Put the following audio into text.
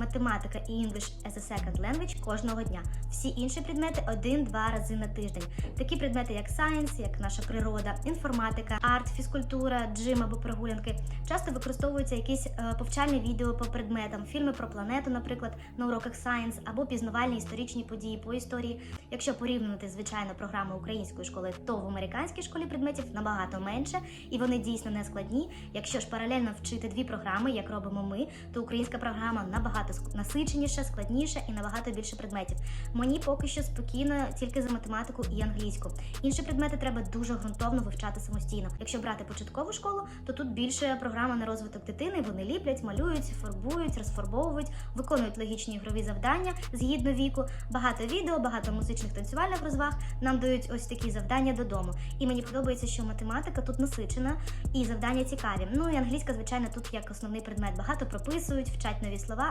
математика і English as a second language кожного дня. Всі інші предмети один-два рази на тиждень. Такі предмети, як science, як наша природа, інформатика, арт, фізкультура, джим або прогулянки. Часто використовуються якісь е, повчальні відео по предметам, фільми про планету, наприклад, на уроках science, або пізнавальні історичні події по історії. Якщо порівнювати звичайно програму української школи, то в американській школі предметів набагато менше, і вони дійсно не складні. Якщо ж паралельно вчити дві програми, як робимо ми, то українська програма набагато ск- насиченіша, складніша і набагато більше предметів. Мені поки що спокійно тільки за математику і англійську. Інші предмети треба дуже ґрунтовно вивчати самостійно. Якщо брати початкову школу, то тут більше програма на розвиток дитини. Вони ліплять, малюють, фарбують, розфарбовують, виконують логічні ігрові завдання згідно віку. Багато відео, багато музичних танцювальних розваг. Нам дають ось такі завдання додому. І мені подобається, що математика тут насичена і завдання цікаві. Ну і англійська, звичайно, тут як основний предмет. Багато прописують, вчать нові слова.